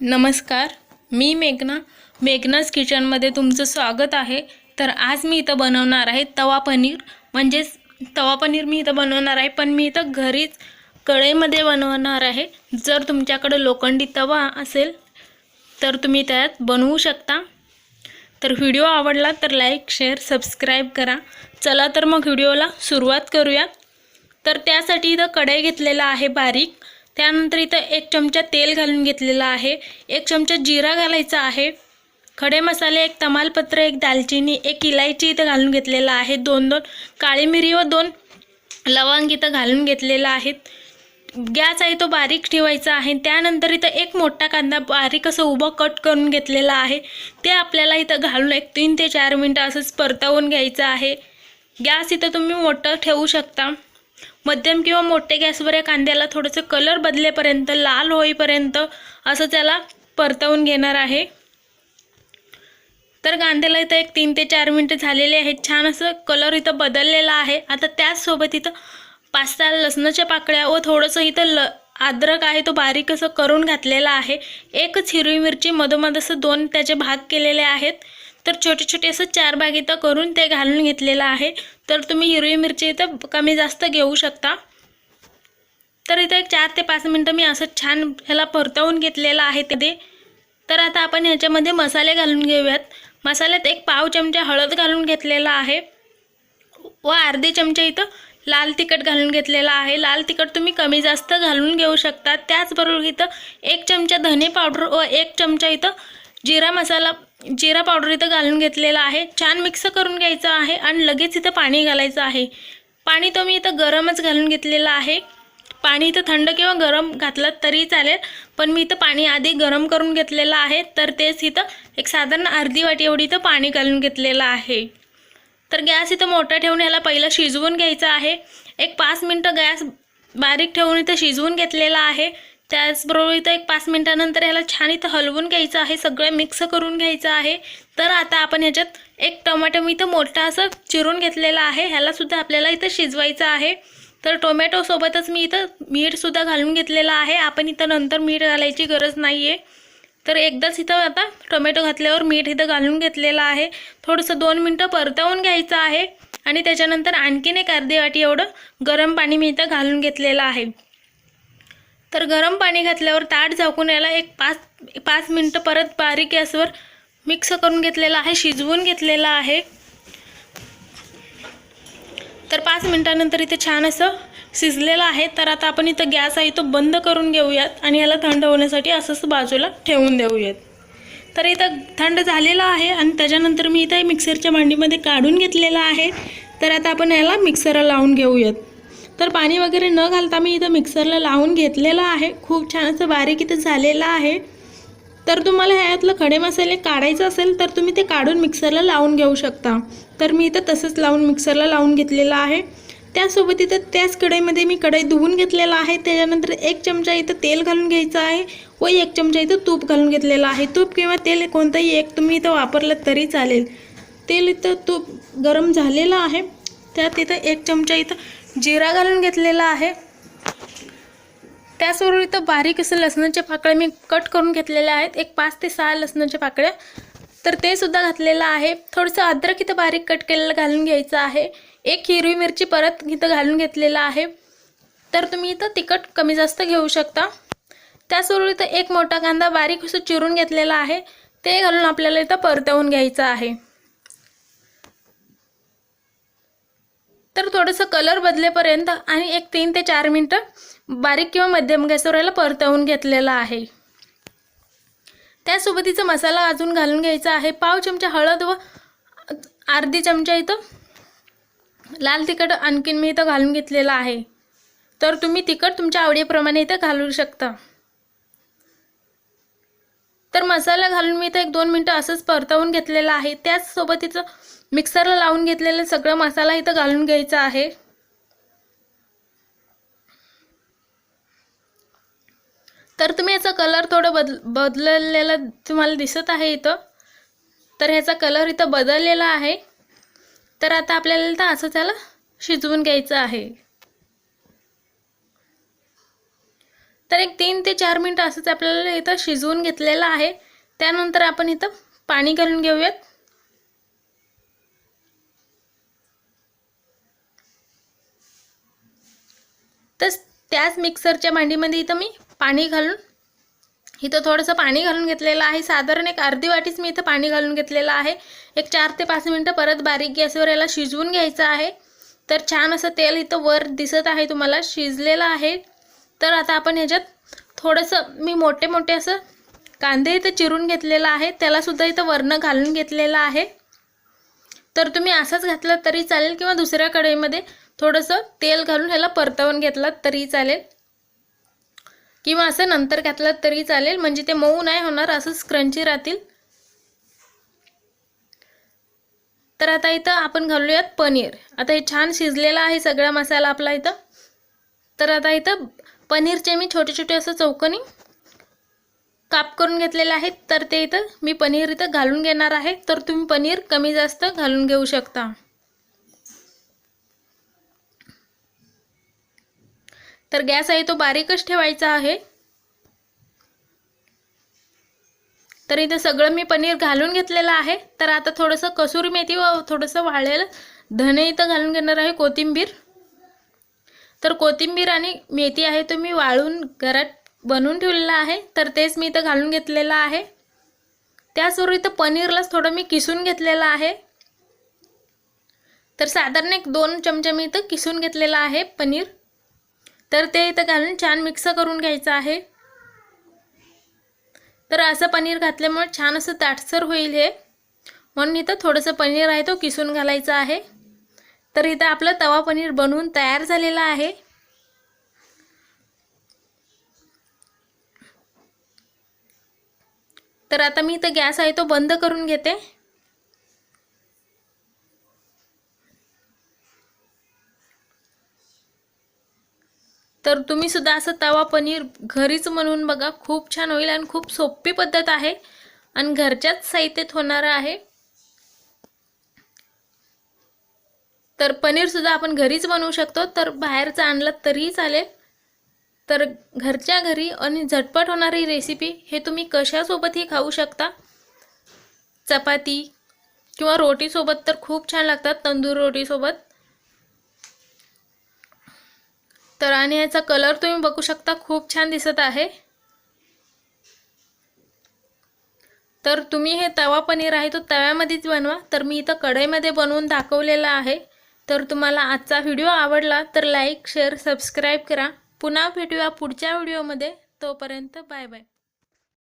नमस्कार मी मेघना. मेघनाज किचनमध्ये तुमचं स्वागत आहे. तर आज मी इथं बनवणार आहे तवा पनीर. म्हणजेच तवा पनीर मी इथं बनवणार आहे पण मी इथं घरीच कढईमध्ये बनवणार आहे. जर तुमच्याकडे लोखंडी तवा असेल तर तुम्ही त्यात बनवू शकता. तर व्हिडिओ आवडला तर लाईक शेअर सबस्क्राईब करा. चला तर मग व्हिडिओला सुरुवात करूया तर त्यासाठी इथं कढई घेतलेला आहे बारीक. त्यानंतर इथं एक चमचा तेल घालून घेतलेला आहे. एक चमचा जिरा घालायचा आहे. खडे मसाले एक तमालपत्र एक दालचिनी एक इलायची इथं घालून घेतलेला आहे. दोन दोन. काळी मिरी व दोन लवंग इथं घालून घेतलेला आहेत गॅस आहे तो बारीक ठेवायचा आहे. त्यानंतर इथं एक मोठा कांदा बारीक असं उभं कट करून घेतलेला आहे. ते आपल्याला इथं घालून एक तीन ते चार मिनटं असंच परतवून घ्यायचं आहे. गॅस इथं तुम्ही मोठं ठेवू शकता. मध्यम किंवा मोठ्या गॅसवर या कांद्याला थोडंसं कलर बदलेपर्यंत लाल होईपर्यंत असं त्याला परतवून घेणार आहे. तर कांद्याला इथं एक तीन ते चार मिनटं झालेले आहेत. छान असं कलर इथं बदललेला आहे. आता त्याचसोबत इथं पाच सहा लसणाच्या पाकळ्या व थोडंसं इथं ल अद्रक आहे तो बारीक असं करून घातलेला आहे. एकच हिरवी मिरची मधोमध असं दोन त्याचे भाग केलेले आहेत. तर छोटे छोटे असं चार भाग इथं करून ते घालून घेतलेलं आहे. तर तुम्ही हिरवी मिरची इथं कमी जास्त घेऊ शकता. तर इथं एक चार ते पाच मिनटं मी असं छान ह्याला परतवून घेतलेलं आहे ते. तर आता आपण ह्याच्यामध्ये मसाले घालून घेऊयात. मसाल्यात एक पाव चमचा हळद घालून घेतलेला आहे. व अर्धी चमचा इथं लाल तिखट घालून घेतलेला आहे. लाल तिखट तुम्ही कमी जास्त घालून घेऊ शकता. त्याचबरोबर इथं एक चमचा धने पावडर व एक चमचा इथं जिरा मसाला जिरा पावडर इथं घालून घेतलेला आहे. छान मिक्स करून घ्यायचं आहे आणि लगेच इथं पाणी घालायचं आहे. पाणी तो मी इथं गरमच घालून घेतलेलं आहे. पाणी इथं थंड किंवा गरम घातलं तरी चालेल पण मी इथं पाणी आधी गरम करून घेतलेलं आहे. तर तेच इथं एक साधारण अर्धी वाटी एवढी इथं पाणी घालून घेतलेलं आहे. तर गॅस इथं मोठा ठेवून याला पहिलं शिजवून घ्यायचं आहे. एक पाच मिनटं गॅस बारीक ठेवून इथं शिजवून घेतलेला आहे. त्याचबरोबर इथं एक पाच मिनटानंतर ह्याला छान इथं हलवून घ्यायचं आहे सगळं मिक्स करून घ्यायचं आहे. तर आता आपण ह्याच्यात एक टोमॅटो मी इथं मोठा असं चिरून घेतलेला आहे. ह्यालासुद्धा आपल्याला इथं शिजवायचं आहे. तर टोमॅटोसोबतच मी इथं मीठसुद्धा घालून घेतलेलं आहे. आपण इथं नंतर मीठ घालायची गरज नाही आहे तर एकदाच इथं आता टोमॅटो घातल्यावर मीठ इथं घालून घेतलेलं आहे. थोडंसं दोन मिनटं परतवून घ्यायचं आहे. आणि त्याच्यानंतर आणखीन एक अर्धी वाटी एवढं गरम पाणी मी इथं घालून घेतलेलं आहे. तर गरम पाणी घातल्यावर ताट झाकून याला एक पाच पाच मिनटं परत बारीक गॅसवर मिक्स करून घेतलेलं आहे शिजवून घेतलेलं आहे. तर पाच मिनटानंतर इथे छान असं शिजलेलं आहे. तर आता आपण इथं गॅस आहे तो बंद करून घेऊयात आणि याला थंड होण्यासाठी असंच बाजूला ठेवून देऊयात. तर इथं थंड झालेलं आहे आणि त्याच्यानंतर मी इथं मिक्सरच्या भांडीमध्ये काढून घेतलेलं आहे. तर आता आपण याला मिक्सरला लावून घेऊयात. तर पाणी वगैरे न घालता मी इथं मिक्सरला लावून घेतलेलं आहे. खूप छान असं बारीक इथं झालेलं आहे. तर तुम्हाला ह्यातलं खडे मसाले काढायचं असेल तर तुम्ही ते काढून मिक्सरला लावून घेऊ शकता. तर मी इथं तसंच लावून मिक्सरला लावून घेतलेलं आहे. त्यासोबत इथं त्याच कढईमध्ये मी कढई धुवून घेतलेलं आहे. त्याच्यानंतर एक चमचा इथं तेल घालून घ्यायचं आहे व एक चमचा इथं तूप घालून घेतलेलं आहे. तूप किंवा तेल कोणतंही एक तुम्ही इथं वापरलं तरी चालेल. तेल इथं तूप गरम झालेलं आहे. त्यात इथं एक चमचा इथं जिरा घालून घेतलेला आहे. त्याचबरोबर इथं बारीक असं लसणाच्या पाकळ्या मी कट करून घेतलेल्या आहेत. एक पाच ते सहा लसणाच्या पाकळ्या तर ते सुद्धा घातलेलं आहे. थोडंसं अद्रक इथं बारीक कट केलेलं घालून घ्यायचं आहे. एक हिरवी मिरची परत इथं घालून घेतलेलं आहे. तर तुम्ही इथं तिखट कमी जास्त घेऊ शकता. त्याचबरोबर इथं एक मोठा कांदा बारीक असं चिरून घेतलेला आहे. ते घालून आपल्याला इथं परतवून घ्यायचं आहे. तर थोडंसं कलर बदलेपर्यंत आणि एक तीन ते चार मिनटं बारीक किंवा मध्यम गॅसवर याला परतवून घेतलेला आहे. त्यासोबतीचा मसाला अजून घालून घ्यायचा आहे. पाव चमचा हळद व अर्धी चमचा इथं लाल तिखट आणखीन मी इथं घालून घेतलेलं आहे. तर तुम्ही तिखट तुमच्या आवडीप्रमाणे इथं घालू शकता. तर मसाला घालून मी इथं एक दोन मिनटं असंच परतवून घेतलेलं आहे. त्याचसोबत इथं मिक्सरला लावून घेतलेलं सगळं मसाला इथं घालून घ्यायचा आहे. तर तुम्ही याचा कलर थोडं बदल बदललेलं तुम्हाला दिसत आहे इथं. तर ह्याचा कलर इथं बदललेला आहे. तर आता आपल्याला तर असं त्याला शिजवून घ्यायचं आहे. तर एक तीन ते चार मिनटं असंच आपल्याला इथं शिजवून घेतलेलं आहे. त्यानंतर आपण इथं पाणी घालून घेऊयात. तर त्याच मिक्सरच्या भांडीमध्ये इथं मी पाणी घालून इथं थोडंसं पाणी घालून घेतलेलं आहे. साधारण एक अर्धी वाटीच मी इथं पाणी घालून घेतलेलं आहे. एक चार ते पाच मिनटं परत बारीक गॅसवर याला शिजवून घ्यायचं आहे. तर छान असं तेल इथं वर दिसत आहे तुम्हाला शिजलेलं आहे. तर आता आपण ह्याच्यात थोडंसं मी मोठे मोठे असं कांदे इथं चिरून घेतलेला आहे. त्यालासुद्धा इथं वरणं घालून घेतलेलं आहे. तर तुम्ही असंच घातलं तरी चालेल किंवा दुसऱ्या कढईमध्ये थोडंसं तेल घालून ह्याला परतवून घेतलात तरी चालेल. किंवा असं नंतर घातलात तरी चालेल. म्हणजे ते मऊ नाही होणार असंच क्रंची राहतील. तर आता इथं आपण घालूयात पनीर. आता हे छान शिजलेलं आहे सगळा मसाला आपला इथं. तर आता इथं पनीरचे मी छोटे छोटे असं चौकनी काप करून घेतलेले आहेत. तर ते इथं मी पनीर इथं घालून घेणार आहे. तर तुम्ही पनीर कमी जास्त घालून घेऊ शकता. तर गॅस आहे तो बारीकच ठेवायचा आहे. तर इथं सगळं मी पनीर घालून घेतलेलं आहे. तर आता थोडंसं कसुरी मेथी व थोडंसं वाळलेलं धने इथं घालून घेणार आहे कोथिंबीर. तर कोथिंबीर आणि मेथी आहे तो मी वाळून घरात बनवून ठेवलेला आहे. तर तेच मी इथं घालून घेतलेलं आहे. त्याचबरोबर इथं पनीरलाच थोडं मी किसून घेतलेलं आहे. तर साधारण एक दोन चमचे मी इथं किसून घेतलेलं आहे पनीर. तर ते इथं घालून छान मिक्स करून घ्यायचं आहे. तर असं पनीर घातल्यामुळे छान असं ताटसर होईल हे. म्हणून इथं थोडंसं पनीर आहे तो किसून घालायचा आहे. तर इथं आपलं तवा पनीर बनवून तयार झालेला आहे. तर आता मी इथं गॅस आहे तो बंद करून घेते. तर तुम्ही सुद्धा असं तवा पनीर घरीच म्हणून बघा. खूप छान होईल आणि खूप सोपी पद्धत आहे. आणि घरच्याच साहित्यात होणारं आहे. तर पनीरसुद्धा आपण घरीच बनवू शकतो. तर बाहेरचं आणलं तरीही चालेल. तर घरच्या घरी आणि झटपट होणारी रेसिपी हे तुम्ही कशासोबतही खाऊ शकता. चपाती किंवा रोटीसोबत तर खूप छान लागतात. तंदूर रोटीसोबत. तर आणि याचा कलर तुम्ही बघू शकता खूप छान दिसत आहे. तर तुम्ही हे तवा पनीर आहे तो तव्यामध्येच बनवा. तर मी इथं कढईमध्ये बनवून दाखवलेला आहे. तर तुम्हाला आजचा व्हिडिओ आवडला तर लाईक शेअर सबस्क्राईब करा. पुन्हा भेटूया पुढच्या व्हिडिओमध्ये तोपर्यंत बाय बाय